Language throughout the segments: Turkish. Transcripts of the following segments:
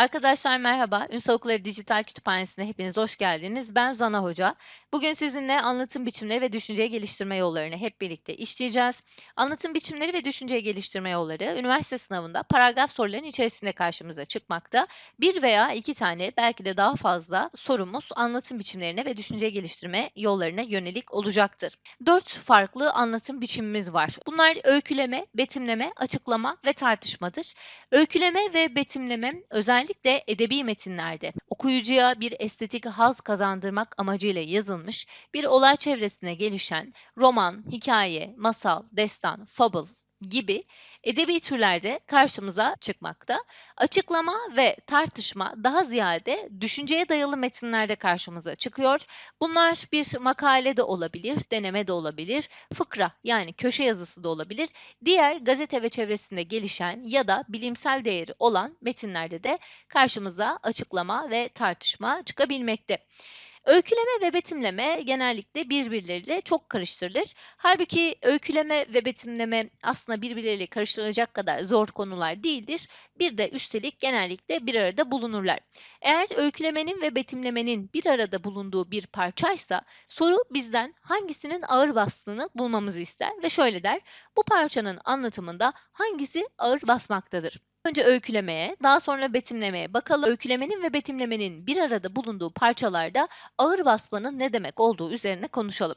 Arkadaşlar merhaba. Ünsal Okulları Dijital Kütüphanesi'ne hepiniz hoş geldiniz. Ben Zana Hoca. Bugün sizinle anlatım biçimleri ve düşünce geliştirme yollarını hep birlikte işleyeceğiz. Anlatım biçimleri ve düşünce geliştirme yolları üniversite sınavında paragraf soruların içerisinde karşımıza çıkmakta. Bir veya iki tane belki de daha fazla sorumuz anlatım biçimlerine ve düşünce geliştirme yollarına yönelik olacaktır. Dört farklı anlatım biçimimiz var. Bunlar öyküleme, betimleme, açıklama ve tartışmadır. Öyküleme ve betimleme özellikle edebi metinlerde okuyucuya bir estetik haz kazandırmak amacıyla yazılmış bir olay çevresine gelişen roman, hikaye, masal, destan, fable gibi edebi türlerde karşımıza çıkmakta. Açıklama ve tartışma daha ziyade düşünceye dayalı metinlerde karşımıza çıkıyor. Bunlar bir makale de olabilir, deneme de olabilir, fıkra yani köşe yazısı da olabilir. Diğer gazete ve çevresinde gelişen ya da bilimsel değeri olan metinlerde de karşımıza açıklama ve tartışma çıkabilmekte. Öyküleme ve betimleme genellikle birbirleriyle çok karıştırılır. Halbuki öyküleme ve betimleme aslında birbirleriyle karıştırılacak kadar zor konular değildir. Bir de üstelik genellikle bir arada bulunurlar. Eğer öykülemenin ve betimlemenin bir arada bulunduğu bir parçaysa soru bizden hangisinin ağır bastığını bulmamızı ister ve şöyle der. Bu parçanın anlatımında hangisi ağır basmaktadır? Önce öykülemeye, daha sonra betimlemeye bakalım. Öykülemenin ve betimlemenin bir arada bulunduğu parçalarda ağır basmanın ne demek olduğu üzerine konuşalım.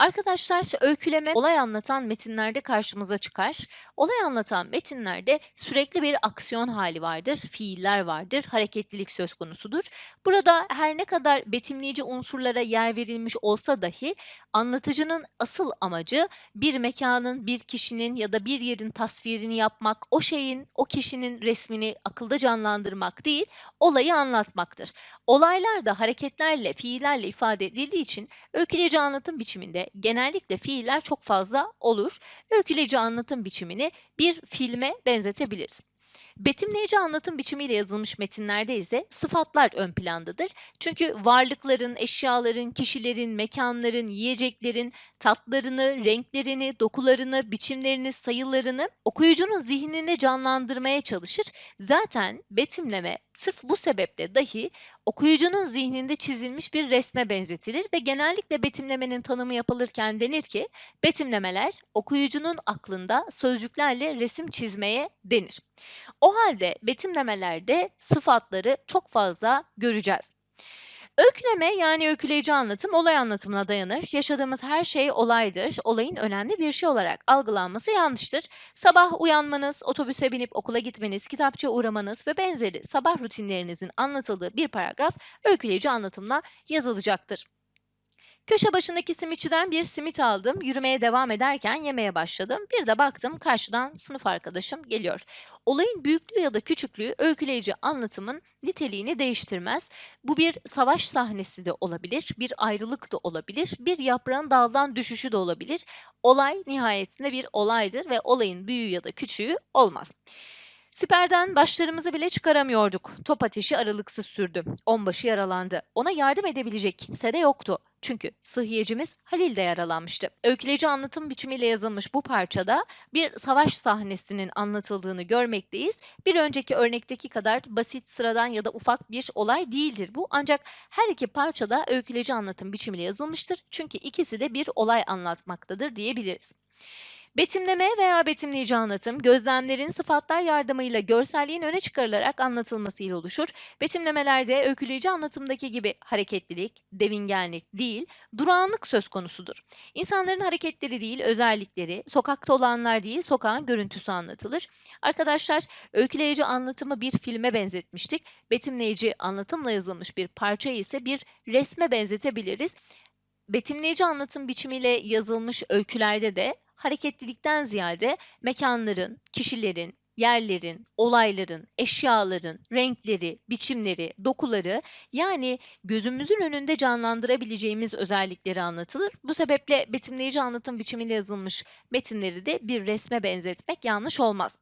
Arkadaşlar öyküleme olay anlatan metinlerde karşımıza çıkar. Olay anlatan metinlerde sürekli bir aksiyon hali vardır, fiiller vardır, hareketlilik söz konusudur. Burada her ne kadar betimleyici unsurlara yer verilmiş olsa dahi anlatıcının asıl amacı bir mekanın, bir kişinin ya da bir yerin tasvirini yapmak, o şeyin, o kişinin resmini akılda canlandırmak değil, olayı anlatmaktır. Olaylar da hareketlerle, fiillerle ifade edildiği için öyküleyici anlatım biçiminde genellikle fiiller çok fazla olur. Öyküleyici anlatım biçimini bir filme benzetebiliriz. Betimleyici anlatım biçimiyle yazılmış metinlerde ise sıfatlar ön plandadır. Çünkü varlıkların, eşyaların, kişilerin, mekanların, yiyeceklerin tatlarını, renklerini, dokularını, biçimlerini, sayılarını okuyucunun zihninde canlandırmaya çalışır. Zaten betimleme sırf bu sebeple dahi okuyucunun zihninde çizilmiş bir resme benzetilir ve genellikle betimlemenin tanımı yapılırken denir ki betimlemeler okuyucunun aklında sözcüklerle resim çizmeye denir. O halde betimlemelerde sıfatları çok fazla göreceğiz. Öyküleme yani öyküleyici anlatım olay anlatımına dayanır. Yaşadığımız her şey olaydır. Olayın önemli bir şey olarak algılanması yanlıştır. Sabah uyanmanız, otobüse binip okula gitmeniz, kitapçı uğramanız ve benzeri sabah rutinlerinizin anlatıldığı bir paragraf öyküleyici anlatımla yazılacaktır. Köşe başındaki simitçiden bir simit aldım. Yürümeye devam ederken yemeye başladım. Bir de baktım karşıdan sınıf arkadaşım geliyor. Olayın büyüklüğü ya da küçüklüğü öyküleyici anlatımın niteliğini değiştirmez. Bu bir savaş sahnesi de olabilir, bir ayrılık da olabilir, bir yaprağın daldan düşüşü de olabilir. Olay nihayetinde bir olaydır ve olayın büyüğü ya da küçüğü olmaz. Siperden başlarımızı bile çıkaramıyorduk. Top ateşi aralıksız sürdü. Onbaşı yaralandı. Ona yardım edebilecek kimse de yoktu. Çünkü sıhhiyecimiz Halil de yaralanmıştı. Öyküleyici anlatım biçimiyle yazılmış bu parçada bir savaş sahnesinin anlatıldığını görmekteyiz. Bir önceki örnekteki kadar basit, sıradan ya da ufak bir olay değildir bu. Ancak her iki parçada öyküleyici anlatım biçimiyle yazılmıştır. Çünkü ikisi de bir olay anlatmaktadır diyebiliriz. Betimleme veya betimleyici anlatım, gözlemlerin sıfatlar yardımıyla görselliğin öne çıkarılarak anlatılmasıyla oluşur. Betimlemelerde öyküleyici anlatımdaki gibi hareketlilik, devingenlik değil, durağanlık söz konusudur. İnsanların hareketleri değil, özellikleri, sokakta olanlar değil, sokağın görüntüsü anlatılır. Arkadaşlar, öyküleyici anlatımı bir filme benzetmiştik. Betimleyici anlatımla yazılmış bir parçayı ise bir resme benzetebiliriz. Betimleyici anlatım biçimiyle yazılmış öykülerde de hareketlilikten ziyade mekanların, kişilerin, yerlerin, olayların, eşyaların, renkleri, biçimleri, dokuları yani gözümüzün önünde canlandırabileceğimiz özellikleri anlatılır. Bu sebeple betimleyici anlatım biçimiyle yazılmış metinleri de bir resme benzetmek yanlış olmaz.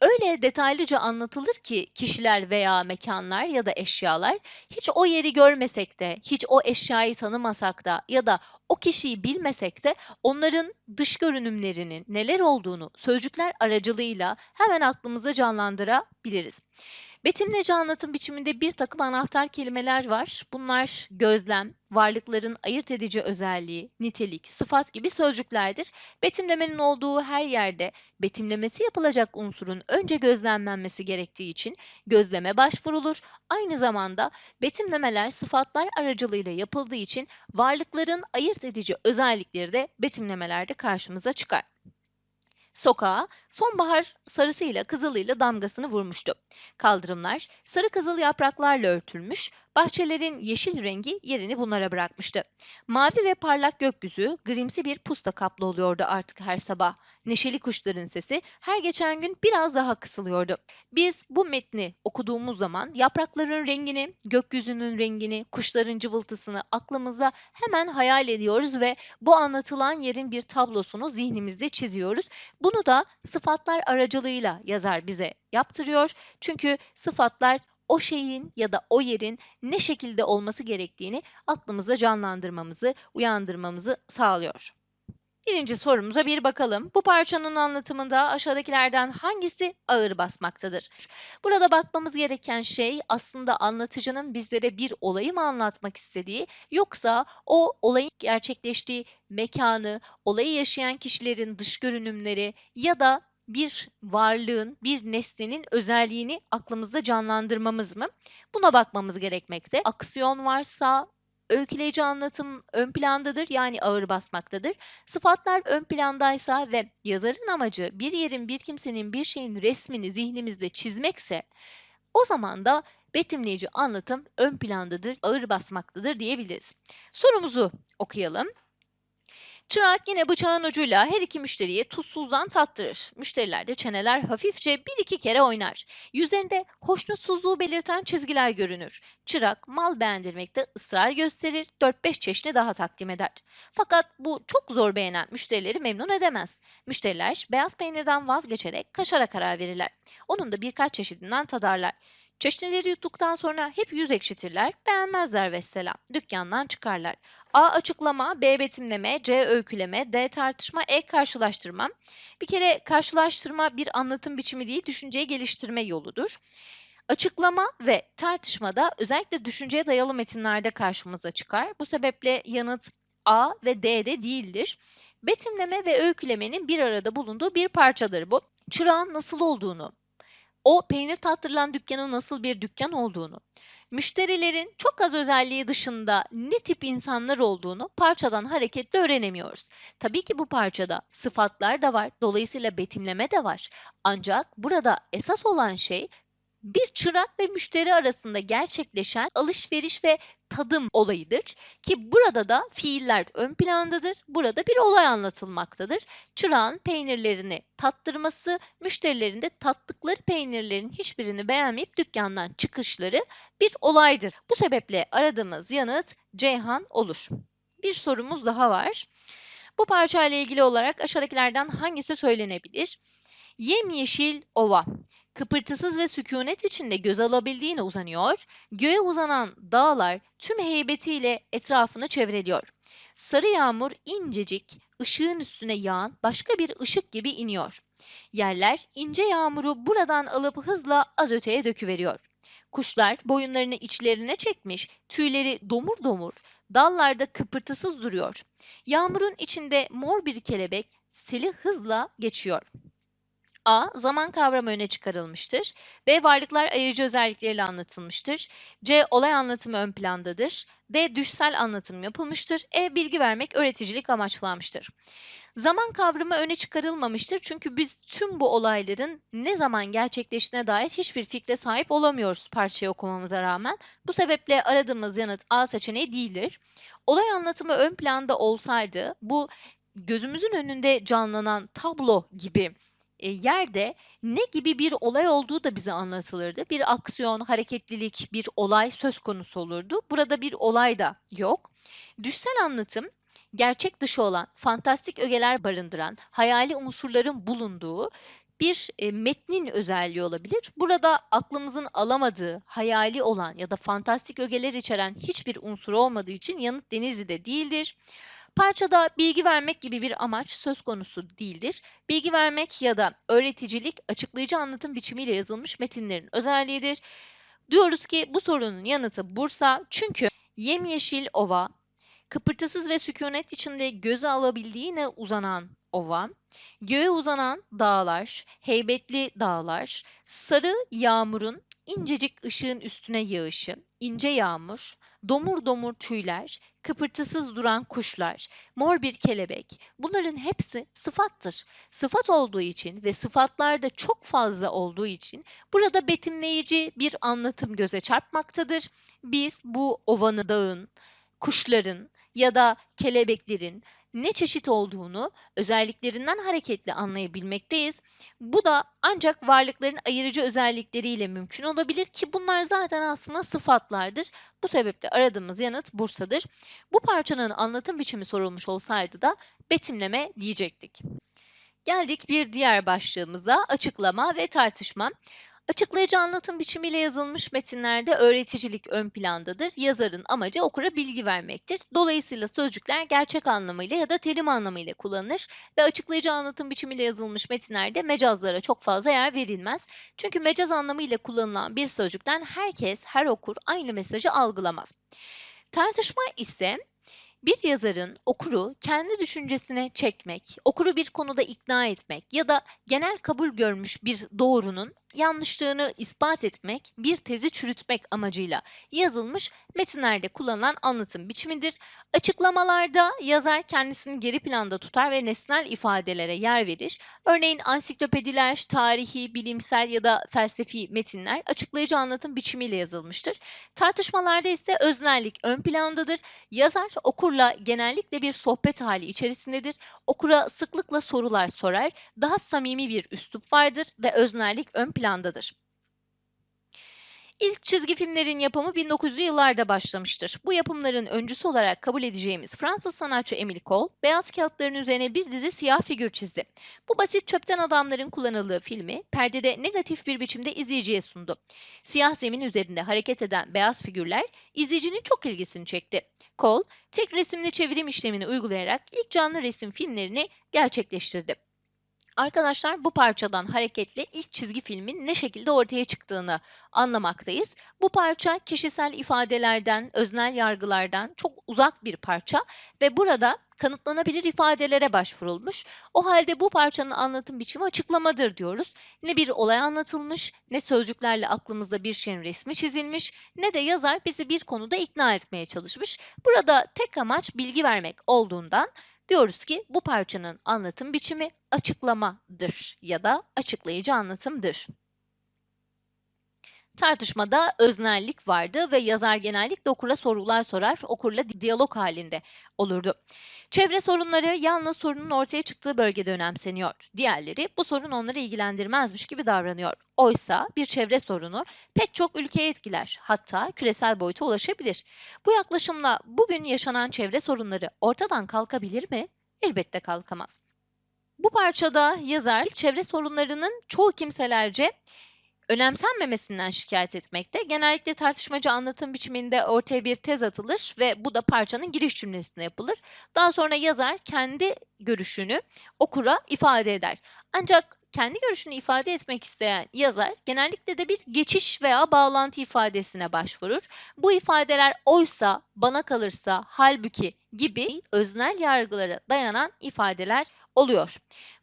Öyle detaylıca anlatılır ki kişiler veya mekanlar ya da eşyalar hiç o yeri görmesek de, hiç o eşyayı tanımasak da ya da o kişiyi bilmesek de onların dış görünümlerinin neler olduğunu sözcükler aracılığıyla hemen aklımıza canlandırabiliriz. Betimleci anlatım biçiminde bir takım anahtar kelimeler var. Bunlar gözlem, varlıkların ayırt edici özelliği, nitelik, sıfat gibi sözcüklerdir. Betimlemenin olduğu her yerde betimlemesi yapılacak unsurun önce gözlemlenmesi gerektiği için gözleme başvurulur. Aynı zamanda betimlemeler sıfatlar aracılığıyla yapıldığı için varlıkların ayırt edici özellikleri de betimlemelerde karşımıza çıkar. Sokağa sonbahar sarısıyla kızılıyla damgasını vurmuştu. Kaldırımlar sarı kızıl yapraklarla örtülmüş, bahçelerin yeşil rengi yerini bunlara bırakmıştı. Mavi ve parlak gökyüzü grimsi bir pusta kaplı oluyordu artık her sabah. Neşeli kuşların sesi her geçen gün biraz daha kısılıyordu. Biz bu metni okuduğumuz zaman yaprakların rengini, gökyüzünün rengini, kuşların cıvıltısını aklımızda hemen hayal ediyoruz ve bu anlatılan yerin bir tablosunu zihnimizde çiziyoruz. Bunu da sıfatlar aracılığıyla yazar bize yaptırıyor. Çünkü sıfatlar o şeyin ya da o yerin ne şekilde olması gerektiğini aklımızda canlandırmamızı, uyandırmamızı sağlıyor. Birinci sorumuza bir bakalım. Bu parçanın anlatımında aşağıdakilerden hangisi ağır basmaktadır? Burada bakmamız gereken şey aslında anlatıcının bizlere bir olayı mı anlatmak istediği yoksa o olayın gerçekleştiği mekanı, olayı yaşayan kişilerin dış görünümleri ya da bir varlığın, bir nesnenin özelliğini aklımızda canlandırmamız mı? Buna bakmamız gerekmekte. Aksiyon varsa öyküleyici anlatım ön plandadır yani ağır basmaktadır. Sıfatlar ön plandaysa ve yazarın amacı bir yerin, bir kimsenin, bir şeyin resmini zihnimizde çizmekse o zaman da betimleyici anlatım ön plandadır, ağır basmaktadır diyebiliriz. Sorumuzu okuyalım. Çırak yine bıçağın ucuyla her iki müşteriye tuzsuzdan tattırır. Müşterilerde çeneler hafifçe bir iki kere oynar. Yüzlerinde hoşnutsuzluğu belirten çizgiler görünür. Çırak mal beğendirmekte ısrar gösterir, 4-5 çeşni daha takdim eder. Fakat bu çok zor beğenen müşterileri memnun edemez. Müşteriler beyaz peynirden vazgeçerek kaşara karar verirler. Onun da birkaç çeşidinden tadarlar. Çeşnileri yuttuktan sonra hep yüz ekşitirler, beğenmezler vesselam. Dükkandan çıkarlar. A. Açıklama, B. Betimleme, C. Öyküleme, D. Tartışma, E. Karşılaştırma. Bir kere karşılaştırma bir anlatım biçimi değil, düşünceyi geliştirme yoludur. Açıklama ve tartışmada özellikle düşünceye dayalı metinlerde karşımıza çıkar. Bu sebeple yanıt A ve D'de değildir. Betimleme ve öykülemenin bir arada bulunduğu bir parçadır bu. Çırağın nasıl olduğunu, o peynir tattırılan dükkanın nasıl bir dükkan olduğunu, müşterilerin çok az özelliği dışında ne tip insanlar olduğunu parçadan hareketle öğrenemiyoruz. Tabii ki bu parçada sıfatlar da var, dolayısıyla betimleme de var. Ancak burada esas olan şey bir çırak ve müşteri arasında gerçekleşen alışveriş ve tadım olayıdır ki burada da fiiller ön plandadır. Burada bir olay anlatılmaktadır. Çırağın peynirlerini tattırması, müşterilerin de tattıkları peynirlerin hiçbirini beğenmeyip dükkandan çıkışları bir olaydır. Bu sebeple aradığımız yanıt Ceyhan olur. Bir sorumuz daha var. Bu parça ile ilgili olarak aşağıdakilerden hangisi söylenebilir? Yemyeşil ova kıpırtısız ve sükunet içinde göz alabildiğine uzanıyor, göğe uzanan dağlar tüm heybetiyle etrafını çevreliyor. Sarı yağmur incecik, ışığın üstüne yağan başka bir ışık gibi iniyor. Yerler ince yağmuru buradan alıp hızla az öteye döküveriyor. Kuşlar boyunlarını içlerine çekmiş, tüyleri domur domur, dallarda kıpırtısız duruyor. Yağmurun içinde mor bir kelebek seli hızla geçiyor. A. Zaman kavramı öne çıkarılmıştır. B. Varlıklar ayırıcı özellikleriyle anlatılmıştır. C. Olay anlatımı ön plandadır. D. Düşsel anlatım yapılmıştır. E. Bilgi vermek, öğreticilik amaçlanmıştır. Zaman kavramı öne çıkarılmamıştır çünkü biz tüm bu olayların ne zaman gerçekleştiğine dair hiçbir fikre sahip olamıyoruz parçayı okumamıza rağmen. Bu sebeple aradığımız yanıt A seçeneği değildir. Olay anlatımı ön planda olsaydı bu gözümüzün önünde canlanan tablo gibi yerde ne gibi bir olay olduğu da bize anlatılırdı. Bir aksiyon, hareketlilik, bir olay söz konusu olurdu. Burada bir olay da yok. Düşsel anlatım gerçek dışı olan, fantastik ögeler barındıran, hayali unsurların bulunduğu bir e, metnin özelliği olabilir. Burada aklımızın alamadığı, hayali olan ya da fantastik ögeler içeren hiçbir unsur olmadığı için yanıt Denizli'de değildir. Parçada bilgi vermek gibi bir amaç söz konusu değildir. Bilgi vermek ya da öğreticilik açıklayıcı anlatım biçimiyle yazılmış metinlerin özelliğidir. Diyoruz ki bu sorunun yanıtı Bursa çünkü yemyeşil ova, kıpırtısız ve sükunet içinde göze alabildiğine uzanan ova, göğe uzanan dağlar, heybetli dağlar, sarı yağmurun incecik ışığın üstüne yağışı, ince yağmur, domur domur tüyler, kıpırtısız duran kuşlar, mor bir kelebek. Bunların hepsi sıfattır. Sıfat olduğu için ve sıfatlarda çok fazla olduğu için burada betimleyici bir anlatım göze çarpmaktadır. Biz bu ovanı dağın, kuşların ya da kelebeklerin ne çeşit olduğunu özelliklerinden hareketle anlayabilmekteyiz. Bu da ancak varlıkların ayırıcı özellikleriyle mümkün olabilir ki bunlar zaten aslında sıfatlardır. Bu sebeple aradığımız yanıt Bursa'dır. Bu parçanın anlatım biçimi sorulmuş olsaydı da betimleme diyecektik. Geldik bir diğer başlığımıza açıklama ve tartışma. Açıklayıcı anlatım biçimiyle yazılmış metinlerde öğreticilik ön plandadır. Yazarın amacı okura bilgi vermektir. Dolayısıyla sözcükler gerçek anlamıyla ya da terim anlamıyla kullanılır ve açıklayıcı anlatım biçimiyle yazılmış metinlerde mecazlara çok fazla yer verilmez. Çünkü mecaz anlamıyla kullanılan bir sözcükten herkes, her okur aynı mesajı algılamaz. Tartışma ise bir yazarın okuru kendi düşüncesine çekmek, okuru bir konuda ikna etmek ya da genel kabul görmüş bir doğrunun yanlışlığını ispat etmek, bir tezi çürütmek amacıyla yazılmış metinlerde kullanılan anlatım biçimidir. Açıklamalarda yazar kendisini geri planda tutar ve nesnel ifadelere yer verir. Örneğin ansiklopediler, tarihi, bilimsel ya da felsefi metinler açıklayıcı anlatım biçimiyle yazılmıştır. Tartışmalarda ise öznellik ön plandadır. Yazar okurla genellikle bir sohbet hali içerisindedir. Okura sıklıkla sorular sorar. Daha samimi bir üslup vardır ve öznellik ön plandadır. İlk çizgi filmlerin yapımı 1900'lü yıllarda başlamıştır. Bu yapımların öncüsü olarak kabul edeceğimiz Fransız sanatçı Emile Cole, beyaz kağıtların üzerine bir dizi siyah figür çizdi. Bu basit çöpten adamların kullanıldığı filmi perdede negatif bir biçimde izleyiciye sundu. Siyah zemin üzerinde hareket eden beyaz figürler izleyicinin çok ilgisini çekti. Cole, tek resimli çevirim işlemini uygulayarak ilk canlı resim filmlerini gerçekleştirdi. Arkadaşlar bu parçadan hareketle ilk çizgi filmin ne şekilde ortaya çıktığını anlamaktayız. Bu parça kişisel ifadelerden, öznel yargılardan çok uzak bir parça ve burada kanıtlanabilir ifadelere başvurulmuş. O halde bu parçanın anlatım biçimi açıklamadır diyoruz. Ne bir olay anlatılmış, ne sözcüklerle aklımızda bir şeyin resmi çizilmiş, ne de yazar bizi bir konuda ikna etmeye çalışmış. Burada tek amaç bilgi vermek olduğundan Diyoruz ki bu parçanın anlatım biçimi açıklamadır ya da açıklayıcı anlatımdır. Tartışmada öznellik vardı ve yazar genellikle okura sorular sorar, okurla diyalog halinde olurdu. Çevre sorunları yalnız sorunun ortaya çıktığı bölgede önemseniyor. Diğerleri bu sorun onları ilgilendirmezmiş gibi davranıyor. Oysa bir çevre sorunu pek çok ülkeye etkiler, hatta küresel boyuta ulaşabilir. Bu yaklaşımla bugün yaşanan çevre sorunları ortadan kalkabilir mi? Elbette kalkamaz. Bu parçada yazar çevre sorunlarının çoğu kimselerce önemsenmemesinden şikayet etmekte. Genellikle tartışmacı anlatım biçiminde ortaya bir tez atılır ve bu da parçanın giriş cümlesine yapılır. Daha sonra yazar kendi görüşünü okura ifade eder. Ancak kendi görüşünü ifade etmek isteyen yazar genellikle de bir geçiş veya bağlantı ifadesine başvurur. Bu ifadeler oysa, bana kalırsa, halbuki gibi öznel yargılara dayanan ifadeler oluyor.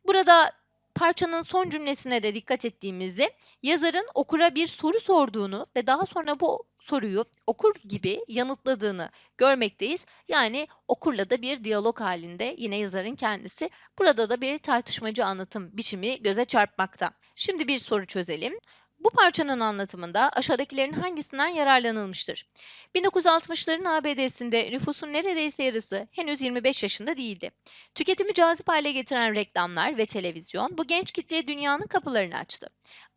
Burada parçanın son cümlesine de dikkat ettiğimizde yazarın okura bir soru sorduğunu ve daha sonra bu soruyu okur gibi yanıtladığını görmekteyiz. Yani okurla da bir diyalog halinde yine yazarın kendisi. Burada da bir tartışmacı anlatım biçimi göze çarpmakta. Şimdi bir soru çözelim. Bu parçanın anlatımında aşağıdakilerin hangisinden yararlanılmıştır? 1960'ların ABD'sinde nüfusun neredeyse yarısı henüz 25 yaşında değildi. Tüketimi cazip hale getiren reklamlar ve televizyon bu genç kitleye dünyanın kapılarını açtı.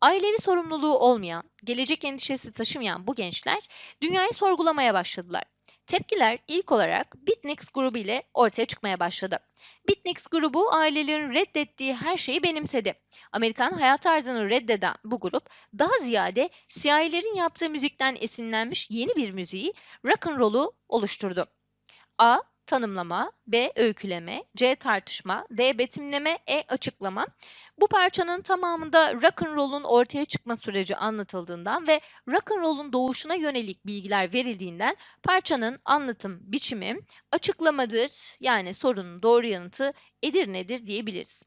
Ailevi sorumluluğu olmayan, gelecek endişesi taşımayan bu gençler dünyayı sorgulamaya başladılar. Tepkiler ilk olarak Bitnix grubu ile ortaya çıkmaya başladı. Bitnix grubu ailelerin reddettiği her şeyi benimsedi. Amerikan hayat tarzını reddeden bu grup daha ziyade siyahilerin yaptığı müzikten esinlenmiş yeni bir müziği rock and roll'u oluşturdu. A. tanımlama, B. öyküleme, C. tartışma, D. betimleme, E. açıklama. Bu parçanın tamamında rock and roll'un ortaya çıkma süreci anlatıldığından ve rock and roll'un doğuşuna yönelik bilgiler verildiğinden parçanın anlatım biçimi açıklamadır. Yani sorunun doğru yanıtı Edirne'dir diyebiliriz.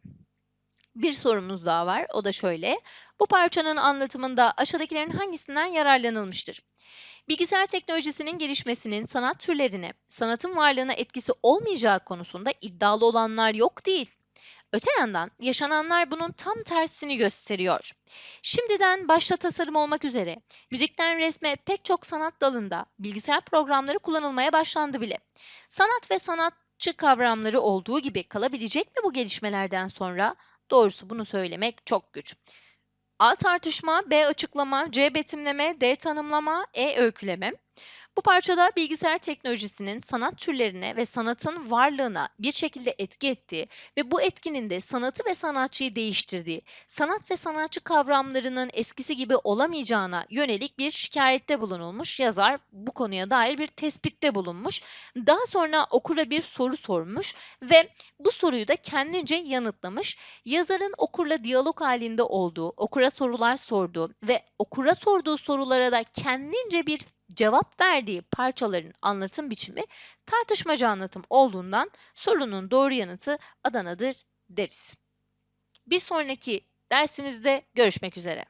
Bir sorumuz daha var. O da şöyle. Bu parçanın anlatımında aşağıdakilerin hangisinden yararlanılmıştır? Bilgisayar teknolojisinin gelişmesinin sanat türlerine, sanatın varlığına etkisi olmayacağı konusunda iddialı olanlar yok değil. Öte yandan yaşananlar bunun tam tersini gösteriyor. Şimdiden başta tasarım olmak üzere müzikten resme pek çok sanat dalında bilgisayar programları kullanılmaya başlandı bile. Sanat ve sanatçı kavramları olduğu gibi kalabilecek mi bu gelişmelerden sonra? Doğrusu bunu söylemek çok güç. A tartışma, B açıklama, C betimleme, D tanımlama, E öyküleme. Bu parçada bilgisayar teknolojisinin sanat türlerine ve sanatın varlığına bir şekilde etki ettiği ve bu etkinin de sanatı ve sanatçıyı değiştirdiği, sanat ve sanatçı kavramlarının eskisi gibi olamayacağına yönelik bir şikayette bulunulmuş. Yazar bu konuya dair bir tespitte bulunmuş. Daha sonra okura bir soru sormuş ve bu soruyu da kendince yanıtlamış. Yazarın okurla diyalog halinde olduğu, okura sorular sorduğu ve okura sorduğu sorulara da kendince bir cevap verdiği parçaların anlatım biçimi tartışmacı anlatım olduğundan sorunun doğru yanıtı Adana'dır deriz. Bir sonraki dersimizde görüşmek üzere.